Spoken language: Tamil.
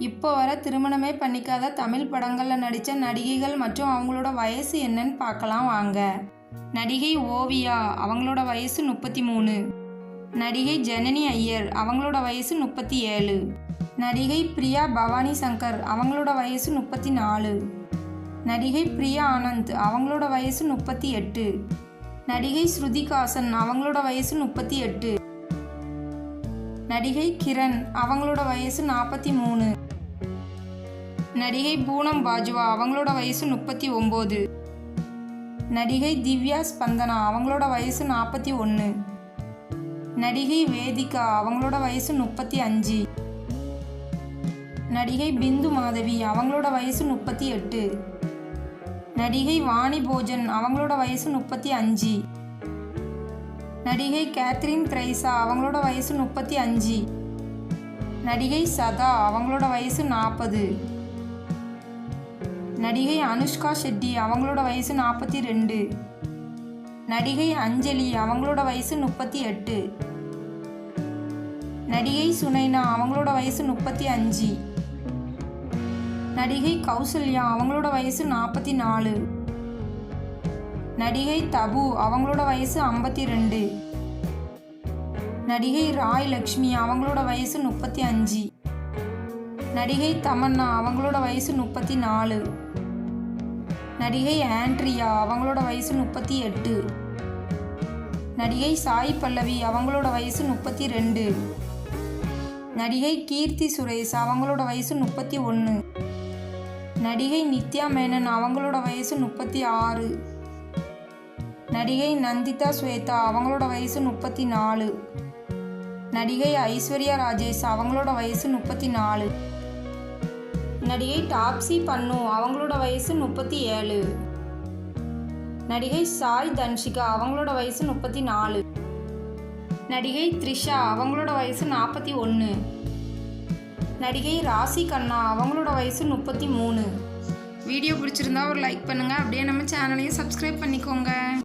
இப்போ வர திருமணமே பண்ணிக்காத தமிழ் படங்களில் நடித்த நடிகைகள் மற்றும் அவங்களோட வயசு என்னன்னு பார்க்கலாம் வாங்க. நடிகை ஓவியா அவங்களோட வயசு முப்பத்தி மூணு நடிகை ஜனனி ஐயர் அவங்களோட வயசு முப்பத்தி ஏழு நடிகை பிரியா பவானி சங்கர் அவங்களோட வயசு முப்பத்தி நாலு நடிகை பிரியா ஆனந்த் அவங்களோட வயசு முப்பத்தி எட்டு நடிகை ஸ்ருதிகாசன் அவங்களோட வயசு முப்பத்தி எட்டு நடிகை கிரண் அவங்களோட வயசு நாற்பத்தி மூணு நடிகை பூனம் பாஜ்வா அவங்களோட வயசு முப்பத்தி ஒம்பது. நடிகை திவ்யா ஸ்பந்தனா அவங்களோட வயசு நாற்பத்தி ஒன்று. நடிகை வேதிகா அவங்களோட வயசு முப்பத்தி அஞ்சு. நடிகை பிந்து மாதவி அவங்களோட வயசு முப்பத்தி எட்டு. நடிகை வாணி போஜன் அவங்களோட வயசு முப்பத்தி அஞ்சு. நடிகை கேத்ரின் த்ரைசா அவங்களோட வயசு முப்பத்தி அஞ்சு. நடிகை சதா அவங்களோட வயசு நாற்பது. நடிகை அனுஷ்கா ஷெட்டி அவங்களோட வயசு நாற்பத்தி ரெண்டு. நடிகை அஞ்சலி அவங்களோட வயசு முப்பத்தி எட்டு. நடிகை சுனைனா அவங்களோட வயசு முப்பத்தி அஞ்சு. நடிகை கௌசல்யா அவங்களோட வயசு நாற்பத்தி நாலு. நடிகை தபு அவங்களோட வயசு ஐம்பத்தி ரெண்டு. நடிகை ராய் லக்ஷ்மி அவங்களோட வயசு முப்பத்தி அஞ்சு. நடிகை தமன்னா அவங்களோட வயசு முப்பத்தி நாலு நடிகை ஆண்ட்ரியா அவங்களோட வயசு முப்பத்தி எட்டு நடிகை சாய் பல்லவி அவங்களோட வயசு முப்பத்தி ரெண்டு நடிகை கீர்த்தி சுரேஷ் அவங்களோட வயசு முப்பத்தி ஒன்று நடிகை நித்யா மேனன் அவங்களோட வயசு முப்பத்தி ஆறு நடிகை நந்திதா ஸ்வேதா அவங்களோட வயசு முப்பத்தி நாலு நடிகை ஐஸ்வர்யா ராஜேஷ் அவங்களோட வயசு முப்பத்தி நாலு நடிகை டாப்ஸி பன்னு அவங்களோட வயசு முப்பத்தி ஏழு. நடிகை சாய் தன்ஷிகா அவங்களோட வயசு முப்பத்தி நாலு. நடிகை த்ரிஷா அவங்களோட வயசு நாற்பத்தி ஒன்று நடிகை ராசி கண்ணா அவங்களோட வயசு முப்பத்தி மூணு. வீடியோ பிடிச்சிருந்தா ஒரு லைக் பண்ணுங்கள் அப்படியே நம்ம சேனலையும் சப்ஸ்கிரைப் பண்ணிக்கோங்க.